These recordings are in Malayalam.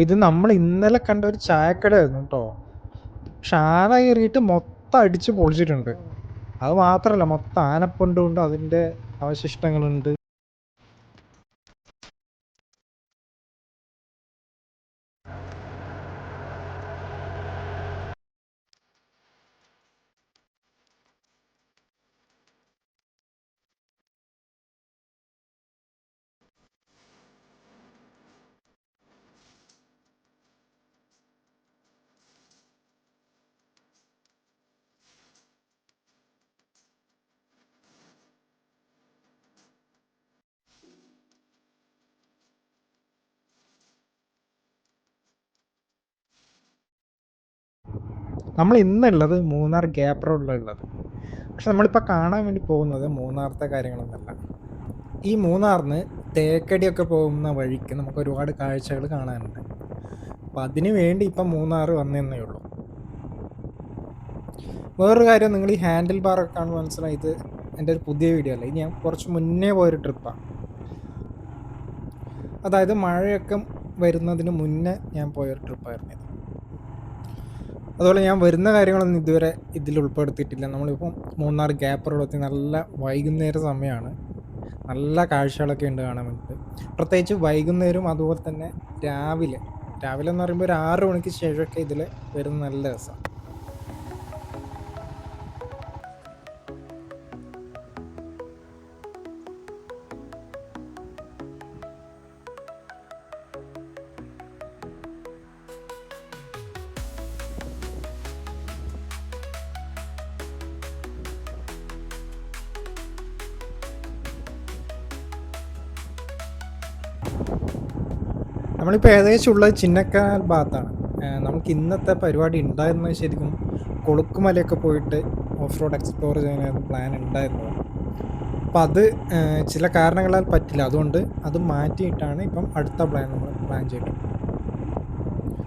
ഇത് നമ്മൾ ഇന്നലെ കണ്ട ഒരു ചായക്കടയായിരുന്നു കേട്ടോ. ആന കയറിയിട്ട് മൊത്തം അടിച്ച് പൊളിച്ചിട്ടുണ്ട്. അത് മാത്രമല്ല മൊത്തം ആനപ്പൊണ്ടുണ്ട് അതിന്റെ അവശിഷ്ടങ്ങളുണ്ട്. നമ്മൾ ഇന്നുള്ളത് മൂന്നാർ ഗ്യാപ്പ് റോഡിലുള്ളത് പക്ഷെ നമ്മളിപ്പോൾ കാണാൻ വേണ്ടി പോകുന്നത് മൂന്നാറത്തെ കാര്യങ്ങളൊന്നുമല്ല ഈ മൂന്നാറിന് തേക്കടിയൊക്കെ പോകുന്ന വഴിക്ക് നമുക്ക് ഒരുപാട് കാഴ്ചകൾ കാണാനുണ്ട്. അപ്പം അതിന് വേണ്ടി ഇപ്പം മൂന്നാർ വന്നേ ഉള്ളൂ. വേറൊരു കാര്യം നിങ്ങൾ ഈ ഹാൻഡിൽ ബാറൊക്കെ കാണുമ്പോൾ മനസ്സിലായി ഇത് എന്റെ ഒരു പുതിയ വീഡിയോ അല്ല. ഇനി ഞാൻ കുറച്ച് മുന്നേ പോയൊരു ട്രിപ്പാണ് അതായത് മഴയൊക്കെ വരുന്നതിന് മുന്നേ ഞാൻ പോയൊരു ട്രിപ്പായിരുന്നു അതുപോലെ ഞാൻ വരുന്ന കാര്യങ്ങളൊന്നും ഇതുവരെ ഇതിൽ ഉൾപ്പെടുത്തിയിട്ടില്ല. നമ്മളിപ്പം മൂന്നാർ ഗ്യാപ്പ് റോഡെത്തി നല്ല വൈകുന്നേര സമയമാണ് നല്ല കാഴ്ചകളൊക്കെ ഉണ്ട് കാണാൻ വേണ്ടിയിട്ട്. പ്രത്യേകിച്ച് വൈകുന്നേരം അതുപോലെ തന്നെ രാവിലെ. രാവിലെ എന്ന് പറയുമ്പോൾ ഒരു ആറ് മണിക്ക് ശേഷമൊക്കെ ഇതിൽ വരുന്ന നല്ല രസമാണ് നമ്മളിപ്പോൾ ഏകദേശം ഉള്ളത് ചിന്നക്കാൽ ഭാഗത്താണ്. നമുക്ക് ഇന്നത്തെ പരിപാടി ഉണ്ടായിരുന്നത് ശരിക്കും കൊളുക്കുമലയൊക്കെ പോയിട്ട് ഓഫ് റോഡ് എക്സ്പ്ലോർ ചെയ്യാനായിരുന്നു പ്ലാൻ ഉണ്ടായിരുന്നത് അപ്പം അത് ചില കാരണങ്ങളാൽ പറ്റില്ല. അതുകൊണ്ട് അത് മാറ്റിയിട്ടാണ് ഇപ്പം അടുത്ത പ്ലാൻ നമ്മൾ പ്ലാൻ ചെയ്തിട്ടുള്ളത്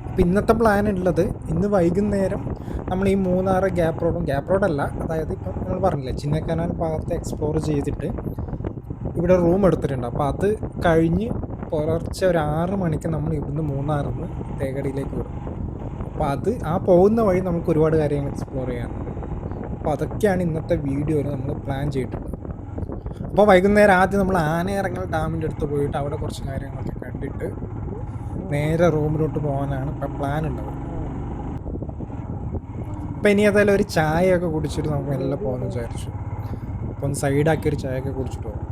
അപ്പം ഇന്നത്തെ പ്ലാൻ ഉള്ളത് ഇന്ന് വൈകുന്നേരം നമ്മൾ ഈ മൂന്നാറ് ഗ്യാപ്പ് റോഡും ഗ്യാപ്പ് റോഡല്ല അതായത് ഇപ്പം നമ്മൾ പറഞ്ഞില്ലേ ചിന്നക്കനാൽ ഭാഗത്ത് എക്സ്പ്ലോർ ചെയ്തിട്ട് ഇവിടെ റൂം എടുത്തിട്ടുണ്ട്. അപ്പോൾ അത് കഴിഞ്ഞ് പുലർച്ചെ ഒരു ആറ് മണിക്ക് നമ്മൾ ഇവിടുന്ന് മൂന്നാറിൽ നിന്ന് തേക്കടിയിലേക്ക് വിടും. അപ്പോൾ അത് ആ പോകുന്ന വഴി നമുക്ക് ഒരുപാട് കാര്യങ്ങൾ എക്സ്പ്ലോർ ചെയ്യാനുണ്ട്. അപ്പോൾ അതൊക്കെയാണ് ഇന്നത്തെ വീഡിയോയിൽ നമ്മൾ പ്ലാൻ ചെയ്തിട്ടുള്ളത്. അപ്പോൾ വൈകുന്നേരം ആദ്യം നമ്മൾ ആനയിറങ്ങൽ ഡാമിന്റെ അടുത്ത് പോയിട്ട് അവിടെ കുറച്ച് കാര്യങ്ങളൊക്കെ കണ്ടിട്ട് നേരെ റൂമിലോട്ട് പോകാനാണ് ഇപ്പം പ്ലാൻ ഉള്ളത്. അപ്പം ഇനി ഏതായാലും ഒരു ചായയൊക്കെ കുടിച്ചിട്ട് നമുക്ക് എല്ലാം പോകാമെന്ന് വിചാരിച്ചു. അപ്പം സൈഡാക്കി ഒരു ചായയൊക്കെ കുടിച്ചിട്ട് പോകാം.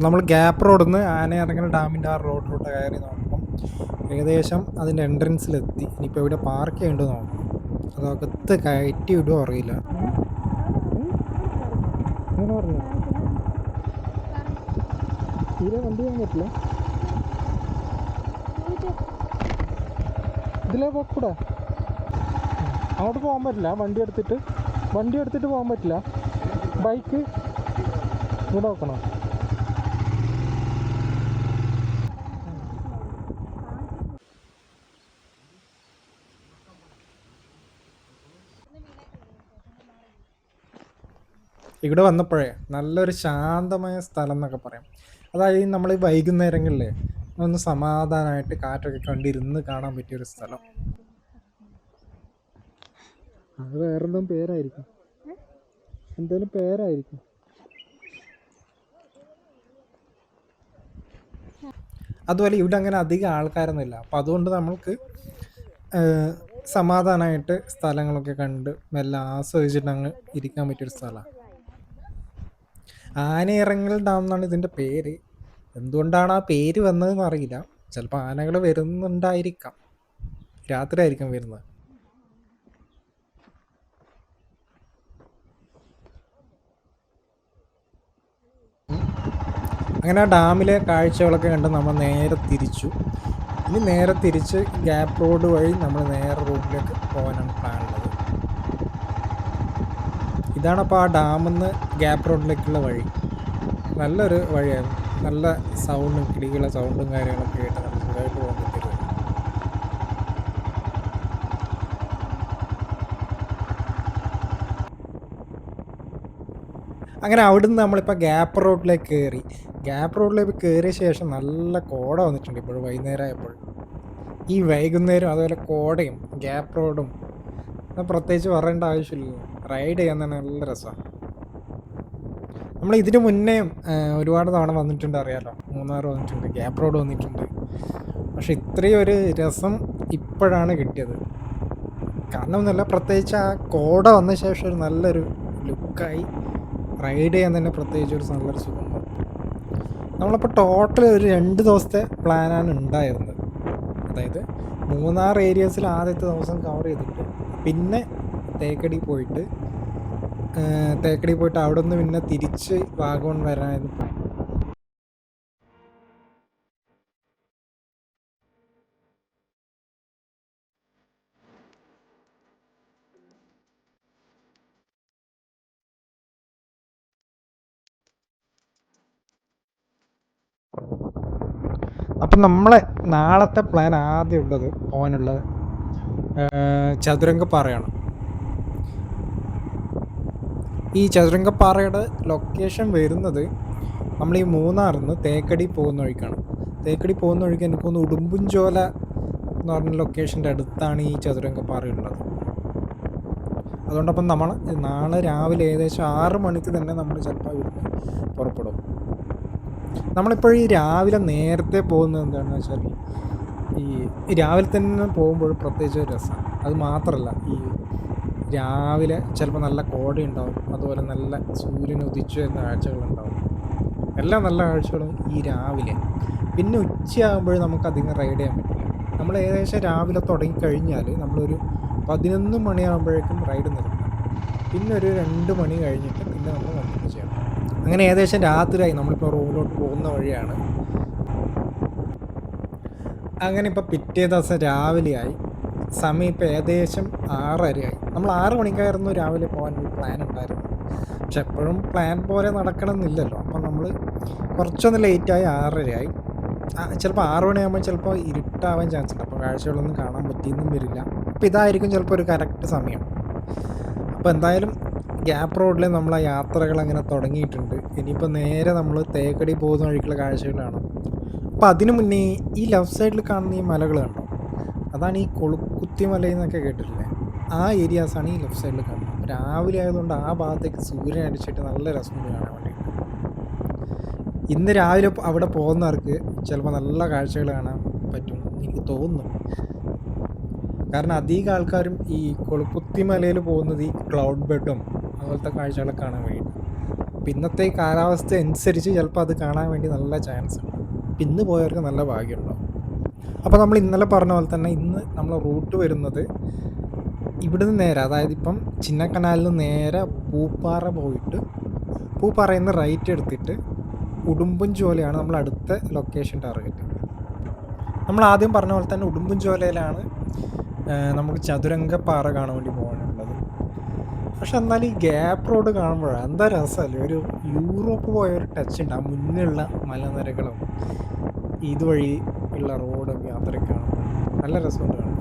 അപ്പം നമ്മൾ ഗ്യാപ്പ് റോഡിൽ നിന്ന് ആനയിറങ്ങൽ ഡാമിന്റെ ആ റോഡിലോട്ട് കയറി നോക്കുമ്പം ഏകദേശം അതിന്റെ എൻട്രൻസിലെത്തി. ഇനിയിപ്പോൾ ഇവിടെ പാർക്ക് ചെയ്യേണ്ടത് നോക്കണം. അതകത്ത് കയറ്റി വിടുമോ അറിയില്ല. ഇതിലേ പോക്കൂടെ അങ്ങോട്ട് പോകാൻ പറ്റില്ല. വണ്ടി എടുത്തിട്ട് വണ്ടി എടുത്തിട്ട് പോകാൻ പറ്റില്ല. ബൈക്ക് ഇവിടെ നോക്കണോ? ഇവിടെ വന്നപ്പോഴേ നല്ലൊരു ശാന്തമായ സ്ഥലം എന്നൊക്കെ പറയാം. അതായത് നമ്മൾ ഈ വൈകുന്നേരങ്ങളിൽ ഒന്ന് സമാധാനമായിട്ട് കാറ്റൊക്കെ കണ്ടിരുന്ന് കാണാൻ പറ്റിയൊരു സ്ഥലം. അത് വേറെന്തോ പേരായിരിക്കും. എന്തേലും പേരായിരിക്കും. അതുപോലെ ഇവിടെ അങ്ങനെ അധികം ആൾക്കാരൊന്നുമില്ല. അപ്പം അതുകൊണ്ട് നമ്മൾക്ക് സമാധാനമായിട്ട് സ്ഥലങ്ങളൊക്കെ കണ്ട് മെല്ലെ ആസ്വദിച്ചിട്ട് അങ്ങ് ഇരിക്കാൻ പറ്റിയൊരു സ്ഥലമാണ് ആനയിറങ്ങൽ ഡാം എന്നാണ് ഇതിന്റെ പേര്. എന്തുകൊണ്ടാണ് ആ പേര് വന്നതെന്ന് അറിയില്ല. ചിലപ്പോൾ ആനകൾ വരുന്നുണ്ടായിരിക്കാം. രാത്രി ആയിരിക്കും വരുന്നത്. അങ്ങനെ ആ ഡാമിലെ കാഴ്ചകളൊക്കെ കണ്ട് നമ്മൾ നേരെ തിരിച്ചു. ഇനി നേരെ തിരിച്ച് ഗ്യാപ്പ് റോഡ് വഴി നമ്മൾ നേരെ റൂമിലേക്ക് പോകാനാണ് പ്ലാൻ ഉള്ളത്. ഇതാണ് അപ്പോൾ ആ ഡാമിൽ നിന്ന് ഗ്യാപ്പ് റോഡിലേക്കുള്ള വഴി. നല്ലൊരു വഴിയായിരുന്നു. നല്ല സൗണ്ടും കിടികളെ സൗണ്ടും കാര്യങ്ങളൊക്കെ കേട്ട് നമുക്ക് സുഖമായിട്ട് പോകാൻ പറ്റിയത് അങ്ങനെ അവിടുന്ന് നമ്മളിപ്പോൾ ഗ്യാപ്പ് റോഡിലേക്ക് കയറി ഗ്യാപ്പ് റോഡിലേക്ക് കയറിയ ശേഷം നല്ല കോട വന്നിട്ടുണ്ട് ഇപ്പോൾ വൈകുന്നേരം ആയപ്പോൾ ഈ വൈകുന്നേരം അതുപോലെ കോടയും ഗ്യാപ്പ് റോഡും. പ്രത്യേകിച്ച് പറയേണ്ട ആവശ്യമില്ല റൈഡ് ചെയ്യാൻ തന്നെ നല്ല രസമാണ് നമ്മൾ ഇതിന് മുന്നേ ഒരുപാട് തവണ വന്നിട്ടുണ്ട് അറിയാലോ. മൂന്നാർ വന്നിട്ടുണ്ട് ഗ്യാപ്പ് റോഡ് വന്നിട്ടുണ്ട്. പക്ഷെ ഇത്രയും ഒരു രസം ഇപ്പോഴാണ് കിട്ടിയത്. കാരണം എന്നല്ല പ്രത്യേകിച്ച് ആ കോട വന്ന ശേഷം ഒരു നല്ലൊരു ലുക്കായി റൈഡ് ചെയ്യാൻ തന്നെ പ്രത്യേകിച്ച് ഒരു നല്ലൊരു സുഖം. നമ്മളപ്പോൾ ടോട്ടൽ ഒരു രണ്ട് ദിവസത്തെ പ്ലാനാണ് ഉണ്ടായിരുന്നത്. അതായത് മൂന്നാർ ഏരിയസിൽ ആദ്യത്തെ ദിവസം കവർ ചെയ്തിട്ട് പിന്നെ തേക്കടി പോയിട്ട് തേക്കടി പോയിട്ട് അവിടെ നിന്ന് പിന്നെ തിരിച്ച് വാഗോൺ വരാനായിരുന്നു. അപ്പം നമ്മളെ നാളത്തെ പ്ലാൻ ആദ്യം ഉള്ളത് ചതുരംഗ ചതുരംഗപ്പാറയാണ് ഈ ചതുരംഗപ്പാറയുടെ ലൊക്കേഷൻ വരുന്നത് നമ്മൾ ഈ മൂന്നാറിൽ നിന്ന് തേക്കടി പോകുന്ന വഴിക്കാണ്. തേക്കടി പോകുന്ന വഴിക്ക് എനിക്കൊന്ന് ഉടുമ്പുംചോല എന്ന് പറഞ്ഞ ലൊക്കേഷന്റെ അടുത്താണ് ഈ ചതുരംഗപ്പാറ ഉള്ളത്. അതുകൊണ്ടപ്പം നമ്മൾ നാളെ രാവിലെ ഏകദേശം ആറ് മണിക്ക് തന്നെ നമ്മൾ ചിലപ്പോൾ ഇവിടുന്ന് പുറപ്പെടും. നമ്മളിപ്പോൾ ഈ രാവിലെ നേരത്തെ പോകുന്നത് എന്താണെന്ന് വെച്ചാൽ ഈ രാവിലെ തന്നെ പോകുമ്പോൾ പ്രത്യേകിച്ച് രസമാണ് അത് മാത്രമല്ല ഈ രാവിലെ ചിലപ്പോൾ നല്ല കോടയുണ്ടാവും അതുപോലെ നല്ല സൂര്യൻ ഉദിച്ചു വരുന്ന കാഴ്ചകളുണ്ടാവും എല്ലാ നല്ല കാഴ്ചകളും ഈ രാവിലെ. പിന്നെ ഉച്ചയാകുമ്പോൾ നമുക്ക് അധികം റൈഡ് ചെയ്യാൻ പറ്റില്ല. നമ്മൾ ഏകദേശം രാവിലെ തുടങ്ങിക്കഴിഞ്ഞാൽ നമ്മളൊരു പതിനൊന്ന് മണിയാകുമ്പോഴേക്കും റൈഡ് നിർത്തണം പിന്നെ ഒരു രണ്ട് മണി കഴിഞ്ഞിട്ട് പിന്നെ നമ്മൾ കണ്ടിന്യൂ ചെയ്യണം അങ്ങനെ ഏകദേശം രാത്രിയായി. നമ്മളിപ്പോൾ റൂമിലോട്ട് പോകുന്ന വഴിയാണ്. അങ്ങനെ ഇപ്പോൾ പിറ്റേ ദിവസം രാവിലെയായി. സമയം ഇപ്പോൾ ഏകദേശം ആറരയായി. നമ്മൾ ആറ് മണിക്കായിരുന്നു രാവിലെ പോകാൻ ഒരു പ്ലാൻ ഉണ്ടായിരുന്നു പക്ഷെ എപ്പോഴും പ്ലാൻ പോലെ നടക്കണമെന്നില്ലല്ലോ. അപ്പം നമ്മൾ കുറച്ചൊന്ന് ലേറ്റായി ആറരയായി. ചിലപ്പോൾ ആറ് മണിയാകുമ്പോൾ ചിലപ്പോൾ ഇരുട്ടാവാൻ ചാൻസ് ഉണ്ട്. അപ്പോൾ കാഴ്ചകളൊന്നും കാണാൻ പറ്റിയെന്നും വരില്ല. അപ്പോൾ ഇതായിരിക്കും ചിലപ്പോൾ ഒരു കറക്റ്റ് സമയം. അപ്പോൾ എന്തായാലും ഗ്യാപ്പ് റോഡിൽ നമ്മൾ ആ യാത്രകൾ അങ്ങനെ തുടങ്ങിയിട്ടുണ്ട്. ഇനിയിപ്പോൾ നേരെ നമ്മൾ തേക്കടി പോകുന്ന വഴിക്കുള്ള കാഴ്ചകളാണ് അപ്പോൾ അതിനു മുന്നേ ഈ ലെഫ്റ്റ് സൈഡിൽ കാണുന്ന ഈ മലകൾ അതാണ് ഈ കൊളുക്കുത്തിമല എന്നൊക്കെ കേട്ടിട്ടില്ലേ? ആ ഏരിയാസാണ് ഈ ലെഫ്റ്റ് സൈഡിൽ കാണുന്നത്. അപ്പോൾ രാവിലെ ആയതുകൊണ്ട് ആ ഭാഗത്തേക്ക് സൂര്യൻ അടിച്ചിട്ട് നല്ല രസമുണ്ട് കാണാൻ വേണ്ടിയിട്ട് ഇന്ന് രാവിലെ അവിടെ പോകുന്നവർക്ക് ചിലപ്പോൾ നല്ല കാഴ്ചകൾ കാണാൻ പറ്റും എനിക്ക് തോന്നുന്നു. കാരണം അധികം ആൾക്കാരും ഈ കൊളുക്കുത്തിമലയിൽ പോകുന്നത് ഈ ക്ലൗഡ് ബെഡും അതുപോലത്തെ കാഴ്ചകളൊക്കെ കാണാൻ വേണ്ടി അപ്പം ഇന്നത്തെ കാലാവസ്ഥ അനുസരിച്ച് ചിലപ്പോൾ അത് കാണാൻ വേണ്ടി നല്ല ചാൻസ് ഉണ്ട്. പിന്നെ പോയവർക്ക് നല്ല ഭാഗ്യമുണ്ടാവും. അപ്പോൾ നമ്മൾ ഇന്നലെ പറഞ്ഞ പോലെ തന്നെ ഇന്ന് നമ്മൾ റൂട്ട് വരുന്നത് ഇവിടുന്ന് നേരെ അതായത് ഇപ്പം ചിന്നക്കനാലിൽ നിന്ന് നേരെ പൂപ്പാറ പോയിട്ട് പൂപ്പാറയിൽ നിന്ന് റൈറ്റ് എടുത്തിട്ട് ഉടുമ്പുംചോലയാണ് നമ്മൾ അടുത്ത ലൊക്കേഷൻ ടാർഗറ്റ് നമ്മൾ ആദ്യം പറഞ്ഞ പോലെ തന്നെ ഉടുമ്പുംചോലയിലാണ് നമുക്ക് നമുക്ക് പാറ കാണാൻ വേണ്ടി പോകാനുള്ളത്. പക്ഷെ എന്നാൽ ഈ ഗ്യാപ്പ് റോഡ് കാണുമ്പോഴാണ് എന്താ രസമല്ലേ? ഒരു യൂറോപ്പ് പോയ ഒരു ടച്ച് ഉണ്ട് ആ മുന്നിലുള്ള മലനിരകളും. ഇതുവഴി ഉള്ള റോഡും യാത്രയ്ക്കാണ് നല്ല രസമുണ്ട് കാണാൻ.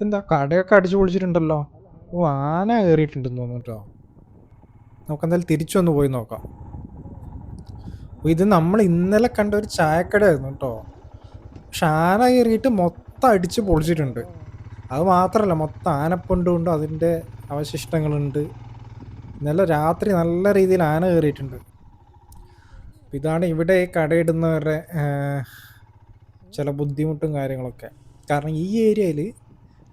എന്താ കടയൊക്കെ അടിച്ചു പൊളിച്ചിട്ടുണ്ടല്ലോ? ഓ ആന കയറിയിട്ടുണ്ടെന്ന് തോന്നുന്നു കേട്ടോ എന്തായാലും തിരിച്ചൊന്ന് പോയി നോക്കാം. ഇത് നമ്മൾ ഇന്നലെ കണ്ട ഒരു ചായക്കടയായിരുന്നു കേട്ടോ. പക്ഷെ ആന കയറിയിട്ട് മൊത്തം അടിച്ച് പൊളിച്ചിട്ടുണ്ട്. അത് മാത്രമല്ല മൊത്തം ആനപ്പൊണ്ടുണ്ട് അതിന്റെ അവശിഷ്ടങ്ങളുണ്ട്. നല്ല രാത്രി നല്ല രീതിയിൽ ആന കയറിയിട്ടുണ്ട്. ഇതാണ് ഇവിടെ കടയിടുന്നവരുടെ ചില ബുദ്ധിമുട്ടും കാര്യങ്ങളൊക്കെ. കാരണം ഈ ഏരിയയിൽ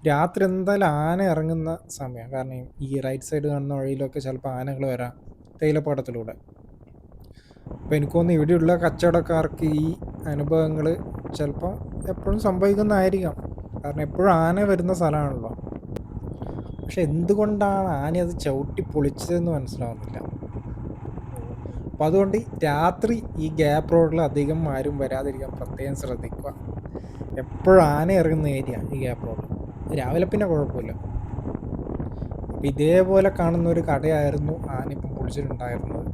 രാത്രി എന്തായാലും ആന ഇറങ്ങുന്ന സമയമാണ് കാരണം ഈ റൈറ്റ് സൈഡ് കാണുന്ന വഴിയിലൊക്കെ ചിലപ്പോൾ ആനകൾ വരാം. തേയിലപ്പാടത്തിലൂടെ. അപ്പോൾ എനിക്ക് തോന്നുന്നു ഇവിടെയുള്ള കച്ചവടക്കാർക്ക് ഈ അനുഭവങ്ങൾ ചിലപ്പോൾ എപ്പോഴും സംഭവിക്കുന്നതായിരിക്കാം. കാരണം എപ്പോഴും ആന വരുന്ന സ്ഥലമാണല്ലോ. പക്ഷെ എന്തുകൊണ്ടാണ് ആന അത് ചവിട്ടി പൊളിച്ചതെന്ന് മനസ്സിലാവുന്നില്ല. അപ്പം അതുകൊണ്ട് രാത്രി ഈ ഗ്യാപ്പ് റോഡിൽ അധികം ആരും വരാതിരിക്കാൻ പ്രത്യേകം ശ്രദ്ധിക്കുക. എപ്പോഴും ആന ഇറങ്ങുന്ന ഏരിയ ഈ ഗ്യാപ്പ് റോഡ് രാവിലെ പിന്നെ കുഴപ്പമില്ല. ഇതേപോലെ കാണുന്ന ഒരു കടയായിരുന്നു ആനിപ്പം പൊളിച്ചിട്ടുണ്ടായിരുന്നത്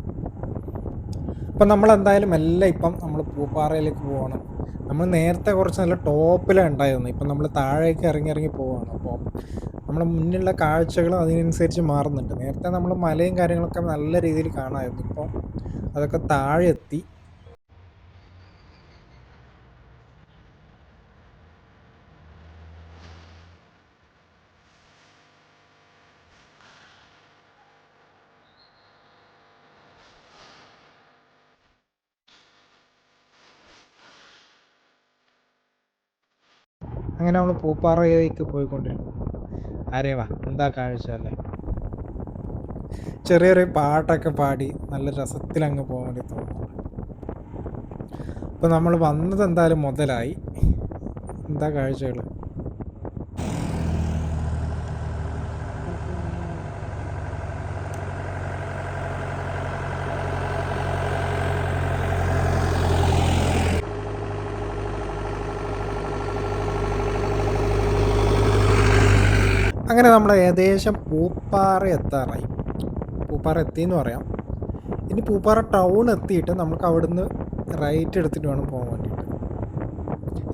അപ്പം നമ്മൾ എന്തായാലും എല്ലാം ഇപ്പം നമ്മൾ പൂപ്പാറയിലേക്ക് പോകണം നമ്മൾ നേരത്തെ കുറച്ച് നല്ല ടോപ്പിലാണ് ഉണ്ടായിരുന്നു ഇപ്പം നമ്മൾ താഴേക്ക് ഇറങ്ങി ഇറങ്ങി പോവാണ്. അപ്പോൾ നമ്മുടെ മുന്നിലുള്ള കാഴ്ചകളും അതിനനുസരിച്ച് മാറുന്നുണ്ട്. നേരത്തെ നമ്മൾ മലയും കാര്യങ്ങളൊക്കെ നല്ല രീതിയിൽ കാണാമായിരുന്നു. ഇപ്പോൾ അതൊക്കെ താഴെ എത്തി അങ്ങനെ നമ്മൾ പൂപ്പാറയിലേക്ക് പോയിക്കൊണ്ടിരുന്നു. ആരേവാ എന്താ കാഴ്ച അല്ലേ? ചെറിയ ചെറിയ പാട്ടൊക്കെ പാടി നല്ല രസത്തിൽ അങ്ങ് പോകാൻ വേണ്ടി തോന്നുന്നു. അപ്പോൾ നമ്മൾ വന്നത് എന്തായാലും മുതലായി. എന്താ കാഴ്ചകൾ അങ്ങനെ നമ്മൾ ഏകദേശം പൂപ്പാറ എത്താറായി. പൂപ്പാറ എത്തി എന്ന് പറയാം. ഇനി പൂപ്പാറ ടൗൺ എത്തിയിട്ട് നമുക്ക് അവിടുന്ന് റൈറ്റ് എടുത്തിട്ട് വേണം പോകാൻ വേണ്ടിയിട്ട്.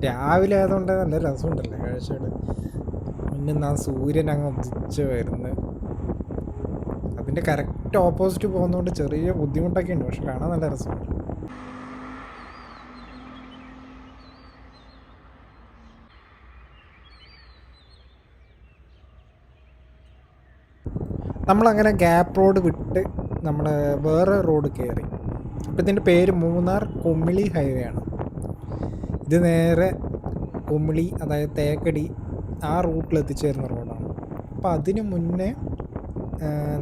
രാവിലെ ആയതുകൊണ്ട് നല്ല രസമുണ്ടല്ലേ കാഴ്ചകൾ പിന്നെ ആ സൂര്യൻ അങ്ങ് ഉദിച്ച് വരുന്നത് അതിന്റെ കറക്റ്റ് ഓപ്പോസിറ്റ് പോകുന്നതുകൊണ്ട് ചെറിയ ബുദ്ധിമുട്ടൊക്കെ ഉണ്ട്. പക്ഷെ കാണാൻ നല്ല രസമുണ്ട്. നമ്മളങ്ങനെ ഗ്യാപ്പ് റോഡ് വിട്ട് നമ്മൾ വേറെ റോഡ് കയറി അപ്പം ഇതിന്റെ പേര് മൂന്നാർ കുമിളി ഹൈവേ ആണ്. ഇത് നേരെ കുമിളി അതായത് തേക്കടി ആ റൂട്ടിൽ എത്തിച്ചേരുന്ന റോഡാണ് അപ്പോൾ അതിന് മുന്നേ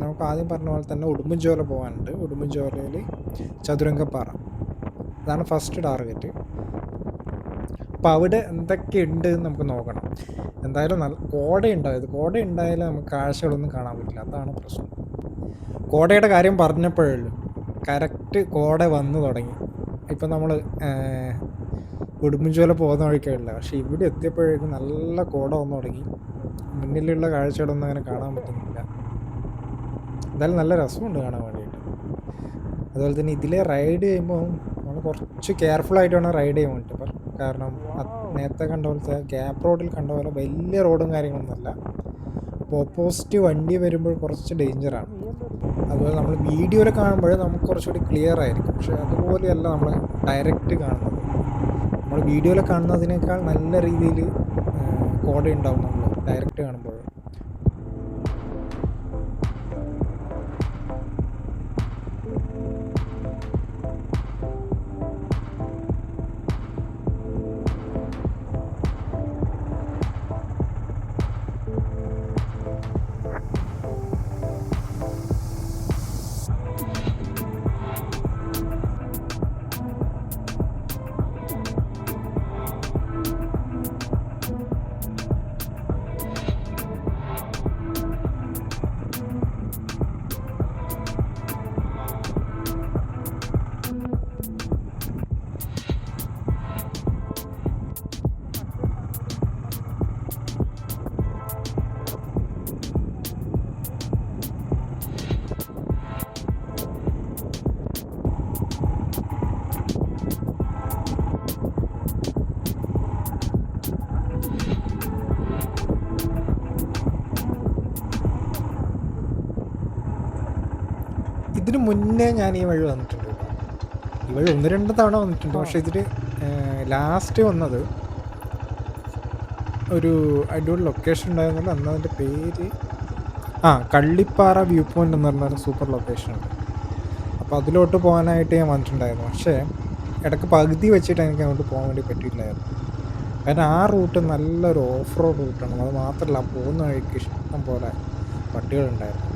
നമുക്ക് ആദ്യം പറഞ്ഞ പോലെ തന്നെ ഉടുമ്പൻചോല പോകാനുണ്ട് ഉടുമ്പൻചോലയിൽ ചതുരംഗപ്പാറ. അതാണ് ഫസ്റ്റ് ടാർഗറ്റ് അപ്പോൾ അവിടെ എന്തൊക്കെയുണ്ട് എന്ന് നമുക്ക് നോക്കണം. എന്തായാലും നല്ല കോട ഉണ്ടായത് കോട ഉണ്ടായാലും നമുക്ക് കാഴ്ചകളൊന്നും കാണാൻ പറ്റില്ല. അതാണ് പ്രശ്നം. കോടയുടെ കാര്യം പറഞ്ഞപ്പോഴല്ലോ കറക്റ്റ് കോട വന്നു തുടങ്ങി. ഇപ്പം നമ്മൾ കുടുംബജോല പോകുന്ന വഴിക്കല്ല പക്ഷേ ഇവിടെ എത്തിയപ്പോഴേക്കും നല്ല കോട വന്നു തുടങ്ങി. മുന്നിലുള്ള കാഴ്ചകളൊന്നും അങ്ങനെ കാണാൻ പറ്റുന്നില്ല. എന്തായാലും നല്ല രസമുണ്ട് കാണാൻ വേണ്ടിയിട്ട്. അതുപോലെ തന്നെ ഇതിലെ റൈഡ് ചെയ്യുമ്പോൾ നമ്മൾ കുറച്ച് കെയർഫുൾ ആയിട്ട് വേണം റൈഡ് ചെയ്യാൻ വേണ്ടിയിട്ട് കാരണം നേരത്തെ കണ്ട പോലത്തെ ഗ്യാപ്പ് റോഡിൽ കണ്ട പോലെ വലിയ റോഡും കാര്യങ്ങളൊന്നുമല്ല അപ്പോൾ ഓപ്പോസിറ്റ് വണ്ടി വരുമ്പോൾ കുറച്ച് ഡേഞ്ചറാണ് അതുപോലെ നമ്മൾ വീഡിയോയിൽ കാണുമ്പോൾ നമുക്ക് കുറച്ചുകൂടി ക്ലിയർ ആയിരിക്കും. പക്ഷേ അതുപോലെയല്ല നമ്മൾ ഡയറക്റ്റ് കാണുന്നത്. നമ്മൾ വീഡിയോയിൽ കാണുന്നതിനേക്കാൾ നല്ല രീതിയിൽ കോട ഉണ്ടാവും നമ്മൾ ഡയറക്റ്റ് കാണുമ്പോൾ. മുന്നേ ഞാൻ ഈ വഴി വന്നിട്ടുണ്ട്. ഈ വഴി ഒന്ന് രണ്ട് തവണ വന്നിട്ടുണ്ട്. പക്ഷെ ഇതിൽ ലാസ്റ്റ് വന്നത് ഒരു അടിപൊളി ലൊക്കേഷൻ ഉണ്ടായിരുന്നല്ലോ. അന്ന് അതിന്റെ പേര് ആ കള്ളിപ്പാറ വ്യൂ പോയിന്റ് എന്ന് പറഞ്ഞൊരു സൂപ്പർ ലൊക്കേഷൻ ഉണ്ട്. അപ്പോൾ അതിലോട്ട് പോകാനായിട്ട് ഞാൻ വന്നിട്ടുണ്ടായിരുന്നു. പക്ഷേ ഇടയ്ക്ക് പകുതി വെച്ചിട്ട് എനിക്ക് അങ്ങോട്ട് പോകാൻ വേണ്ടി പറ്റിയില്ലായിരുന്നു. കാരണം ആ റൂട്ട് നല്ലൊരു ഓഫ് റോഡ് റൂട്ടാണ് അത് മാത്രമല്ല പോകുന്ന വഴിക്ക് ഇഷ്ടം പോലെ പട്ടികളുണ്ടായിരുന്നു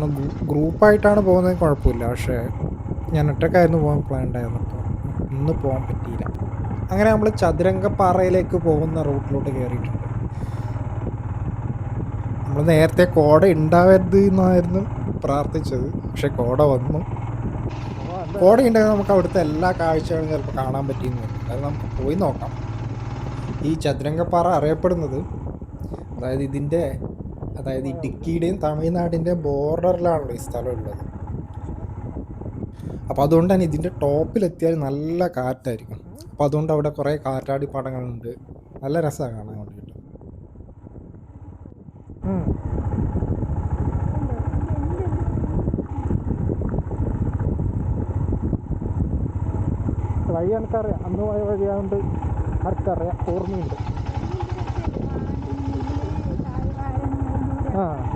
നമ്മൾ ഗ്രൂപ്പായിട്ടാണ് പോകുന്നത് കുഴപ്പമില്ല. പക്ഷേ ഞാൻ ഒറ്റക്കായിരുന്നു പോകാൻ പ്ലാൻ ഉണ്ടായിരുന്നു അപ്പോൾ ഇന്ന് പോകാൻ പറ്റിയില്ല. അങ്ങനെ നമ്മൾ ചതുരംഗപ്പാറയിലേക്ക് പോകുന്ന റൂട്ടിലോട്ട് കയറിയിട്ടുണ്ട്. നമ്മൾ നേരത്തെ കോട ഉണ്ടാവരുത് എന്നായിരുന്നു പ്രാർത്ഥിച്ചത്. പക്ഷേ കോട വന്നു. കോട ഉണ്ടെങ്കിൽ നമുക്ക് അവിടുത്തെ എല്ലാ കാഴ്ചകളും ചിലപ്പോൾ കാണാൻ പറ്റിയെന്ന് വരും. നമുക്ക് പോയി നോക്കാം. ഈ ചതുരംഗപ്പാറ അറിയപ്പെടുന്നത് അതായത് ഇതിന്റെ അതായത് ഇടുക്കിയുടെയും തമിഴ്നാടിന്റെയും ബോർഡറിലാണല്ലോ ഈ സ്ഥലം ഉള്ളത്. അപ്പോൾ അതുകൊണ്ട് തന്നെ ഇതിന്റെ ടോപ്പിലെത്തിയാൽ നല്ല കാറ്റായിരിക്കും. അപ്പോൾ അതുകൊണ്ട് അവിടെ കുറേ കാറ്റാടി പടങ്ങളുണ്ട്. നല്ല രസമാണ് കാണാൻ വേണ്ടിയിട്ട്. വഴി എനിക്കറിയാം അന്ന് പോയ വഴിയായതുകൊണ്ട് ആർക്കറിയാം. ഓർമ്മയുണ്ട്. ആ.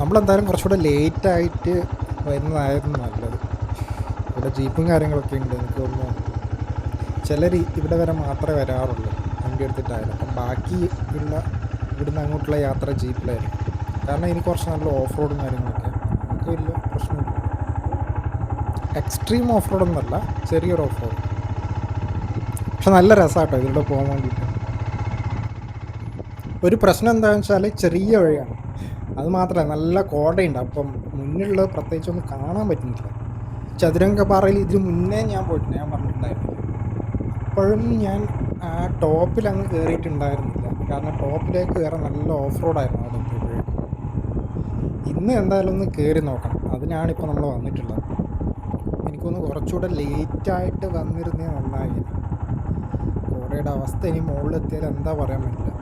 നമ്മളെന്തായാലും കുറച്ചുകൂടെ ലേറ്റ് ആയിട്ട് വരുന്നതായിരുന്നു നല്ലത്. ഇവിടെ ജീപ്പും കാര്യങ്ങളൊക്കെ ഉണ്ട്. എനിക്ക് തോന്നുന്നു ചിലർ ഇവിടെ വരെ മാത്രമേ വരാറുള്ളൂ. വണ്ടി എടുത്തിട്ടായാലും. അപ്പം ബാക്കി ഉള്ള ഇവിടുന്ന് അങ്ങോട്ടുള്ള യാത്ര ജീപ്പിലായിരുന്നു കാരണം എനിക്ക് കുറച്ച് നല്ല ഓഫ് റോഡും കാര്യങ്ങളൊക്കെ. നമുക്ക് വലിയ പ്രശ്നമില്ല. എക്സ്ട്രീം ഓഫ് റോഡൊന്നുമല്ല ചെറിയൊരു ഓഫ് റോഡ് പക്ഷെ നല്ല രസമാട്ടോ ഇതിലൂടെ പോകാൻ വേണ്ടിയിട്ട്. ഒരു പ്രശ്നം എന്താണെന്ന് വെച്ചാൽ ചെറിയ വഴിയാണ്. അത് മാത്രമല്ല നല്ല കോടയുണ്ട്. അപ്പം മുന്നിലുള്ളത് പ്രത്യേകിച്ച് ഒന്നും കാണാൻ പറ്റുന്നില്ല. ചതുരംഗപാറയിൽ ഇതിന് മുന്നേ ഞാൻ പോയിട്ടുണ്ട്. ഞാൻ പറഞ്ഞിട്ടുണ്ടായിരുന്നു. അപ്പോഴും ഞാൻ ആ ടോപ്പിൽ അങ്ങ് കയറിയിട്ടുണ്ടായിരുന്നില്ല കാരണം ടോപ്പിലേക്ക് കയറാൻ നല്ല ഓഫ് റോഡായിരുന്നു അവിടെ ഇന്ന് എന്തായാലും ഒന്ന് കയറി നോക്കണം. അതിനാണ് ഇപ്പോൾ നമ്മൾ വന്നിട്ടുള്ളത്. എനിക്കൊന്ന് കുറച്ചുകൂടെ ലേറ്റായിട്ട് വന്നിരുന്നേ നന്നായി കോടയുടെ അവസ്ഥ ഇനി മുകളിലെത്തിയാൽ എന്താ പറയാൻ പറ്റില്ല.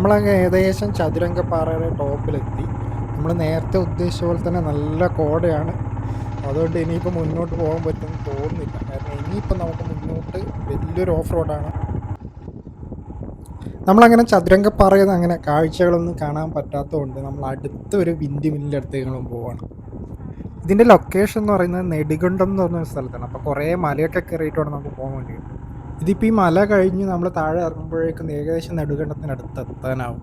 നമ്മളങ്ങ് ഏകദേശം ചതുരംഗപ്പാറയുടെ ടോപ്പിലെത്തി. നമ്മൾ നേരത്തെ ഉദ്ദേശിച്ച പോലെ തന്നെ നല്ല കോടയാണ്. അതുകൊണ്ട് ഇനിയിപ്പോൾ മുന്നോട്ട് പോകാൻ പറ്റുമെന്ന് തോന്നുന്നില്ല. കാരണം ഇനിയിപ്പോൾ നമുക്ക് മുന്നോട്ട് വലിയൊരു ഓഫ് റോഡാണ് നമ്മളങ്ങനെ ചതുരംഗപ്പാറയിൽ അങ്ങനെ കാഴ്ചകളൊന്നും കാണാൻ പറ്റാത്തതുകൊണ്ട് നമ്മൾ അടുത്ത ഒരു വിൻഡ് മില്ലിന്റെ അടുത്തേക്കും പോവാണ്. ഇതിന്റെ ലൊക്കേഷൻ എന്ന് പറയുന്നത് നെടികുണ്ടം എന്ന് പറഞ്ഞ സ്ഥലത്താണ്. അപ്പോൾ കുറേ മലയൊക്കെ കയറിയിട്ട് വേണം നമുക്ക് പോകാൻ വേണ്ടിയിട്ട്. ഇതിപ്പോൾ ഈ മല കഴിഞ്ഞ് നമ്മൾ താഴെ ഇറങ്ങുമ്പോഴേക്കും ഏകദേശം നെടുകണ്ടത്തിനടുത്ത് എത്താനാവും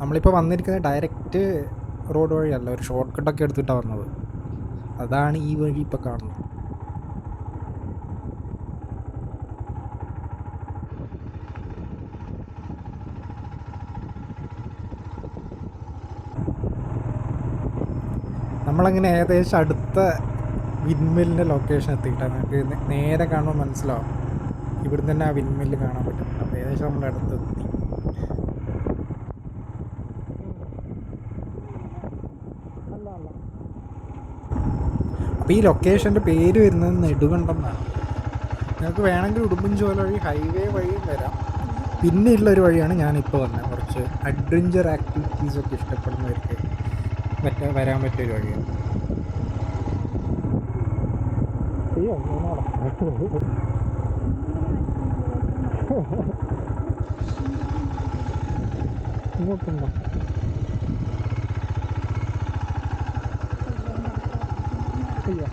നമ്മളിപ്പോൾ വന്നിരിക്കുന്നത് ഡയറക്റ്റ് റോഡ് വഴിയല്ല ഒരു ഷോർട്ട് കട്ടൊക്കെ എടുത്തിട്ടാണ് വന്നത്. അതാണ് ഈ വഴി ഇപ്പോൾ കാണുന്നത്. നമ്മളങ്ങനെ ഏകദേശം അടുത്ത വിൻമില്ലിന്റെ ലൊക്കേഷൻ എത്തിയിട്ടാണ്. നമുക്ക് നേരെ കാണുമ്പോൾ മനസ്സിലാവും. ഇവിടുന്ന് തന്നെ ആ വിൻമില്ല് കാണാൻ പറ്റും. അപ്പോൾ ഏകദേശം നമ്മുടെ അടുത്ത് അപ്പോൾ ഈ ലൊക്കേഷന്റെ പേര് വരുന്നത് നെടുകണ്ടം എന്നാണ് നിങ്ങൾക്ക് വേണമെങ്കിൽ ഉടുമ്പൻചോല വഴി ഹൈവേ വഴിയും വരാം. പിന്നെയുള്ള ഒരു വഴിയാണ് ഞാനിപ്പോൾ വന്നത് കുറച്ച് അഡ്വഞ്ചർ ആക്ടിവിറ്റീസ് ഒക്കെ ഇഷ്ടപ്പെടുന്നവർക്ക് മറ്റേ വരാൻ പറ്റിയ ഒരു വഴിയാണ് 哈我可以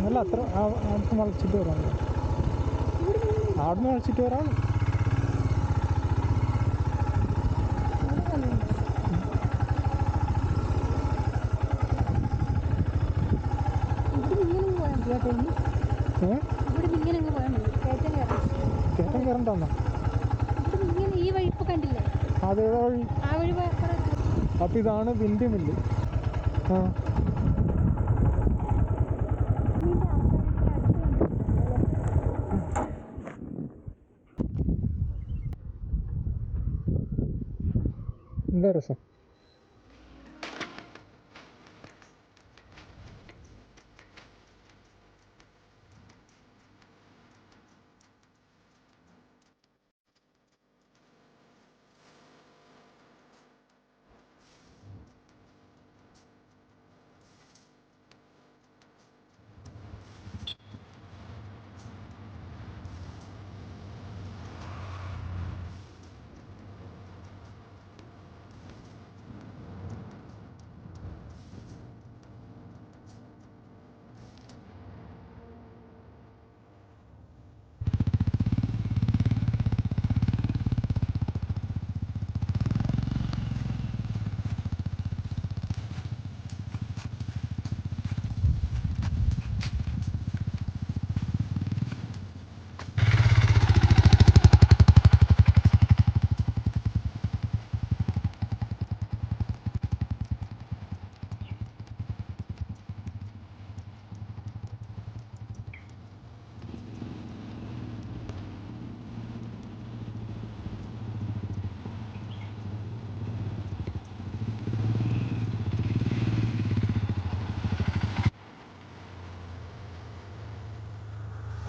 അല്ല അത്ര അവിടുന്ന് വളച്ചിട്ട് വരാം അവിടുന്ന് വളച്ചിട്ട് വരാം. കയറണ്ടെന്നോ ഈ വഴി ഇപ്പൊ കണ്ടില്ലേ? അതേതാ വഴി? ആ വഴി പോയാൽ കുറെ ഇതാണ് വിൻഡ് മില്ല് ആ ഇതിന്റെ ആൾക്കാർ അടുത്ത് കണ്ടിട്ടുണ്ടല്ലോ എന്താ രസം